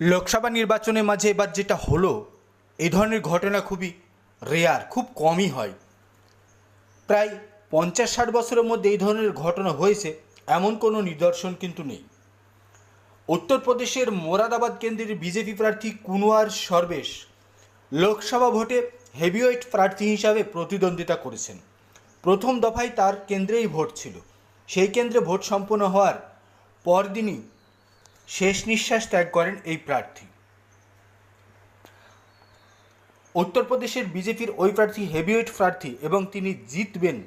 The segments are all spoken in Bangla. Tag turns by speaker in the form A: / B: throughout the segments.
A: লোকসভা নির্বাচনের মাঝে এবার যেটা হলো এই ধরনের ঘটনা খুবই রেয়ার খুব কমই হয়। প্রায় পঞ্চাশ ষাট বছরের মধ্যে এই ধরনের ঘটনা হয়েছে, এমন কোনো নিদর্শন কিন্তু নেই। উত্তরপ্রদেশের মোরাদাবাদ কেন্দ্রের বিজেপি প্রার্থী কুনওয়ার সর্বেশ লোকসভা ভোটে হেভিওয়েট প্রার্থী হিসাবে প্রতিদ্বন্দ্বিতা করেছেন। প্রথম দফায় তার কেন্দ্রেই ভোট ছিল। সেই কেন্দ্রে ভোট সম্পন্ন হওয়ার পরদিনই শেষ নিঃশ্বাস ত্যাগ করেন এই প্রার্থী। উত্তরপ্রদেশের বিজেপির ওই প্রার্থী হেভিওয়েট প্রার্থী এবং তিনি জিতবেন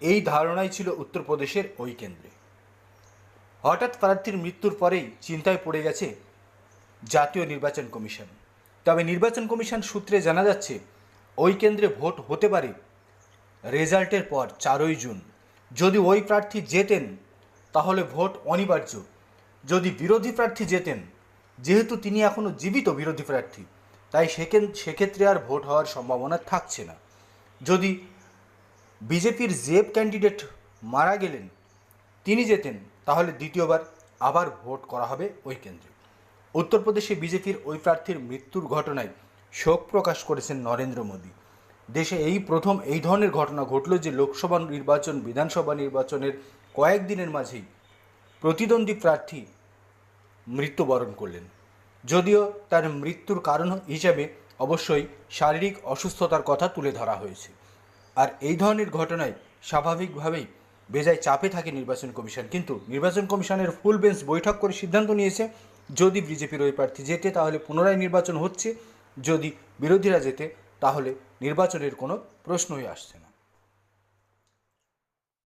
A: এই ধারণাই ছিল উত্তরপ্রদেশের ওই কেন্দ্রে। হঠাৎ প্রার্থীর মৃত্যুর পরেই চিন্তায় পড়ে গেছে জাতীয় নির্বাচন কমিশন। তবে নির্বাচন কমিশন সূত্রে জানা যাচ্ছে, ওই কেন্দ্রে ভোট হতে পারে রেজাল্টের পর চারই জুন। যদি ওই প্রার্থী জেতেন, তাহলে ভোট অনিবার্য। যদি বিরোধী প্রার্থী জেতেন, যেহেতু তিনি এখনও জীবিত বিরোধী প্রার্থী, তাই সেক্ষেত্রে আর ভোট হওয়ার সম্ভাবনা থাকছে না। যদি বিজেপির জেব ক্যান্ডিডেট মারা গেলেন, তিনি যেতেন তাহলে দ্বিতীয়বার আবার ভোট করা হবে ওই কেন্দ্রে। উত্তরপ্রদেশে বিজেপির ওই প্রার্থীর মৃত্যুর ঘটনায় শোক প্রকাশ করেছেন নরেন্দ্র মোদী। দেশে এই প্রথম এই ধরনের ঘটনা ঘটল যে লোকসভা নির্বাচন, বিধানসভা নির্বাচনের কয়েকদিনের মাঝেই প্রতিদ্বন্দ্বী প্রার্থী মৃত্যুবরণ করলেন। যদিও তার মৃত্যুর কারণ হিসাবে অবশ্যই শারীরিক অসুস্থতার কথা তুলে ধরা হয়েছে। আর এই ধরনের ঘটনায় স্বাভাবিকভাবেই বেজায় চাপে থাকে নির্বাচন কমিশন। কিন্তু নির্বাচন কমিশনের ফুল বেঞ্চ বৈঠক করে সিদ্ধান্ত নিয়েছে, যদি বিজেপির ওই প্রার্থী জেতে, তাহলে পুনরায় নির্বাচন হচ্ছে। যদি বিরোধীরা জেতে, তাহলে নির্বাচনের কোনো প্রশ্নই আসছে না।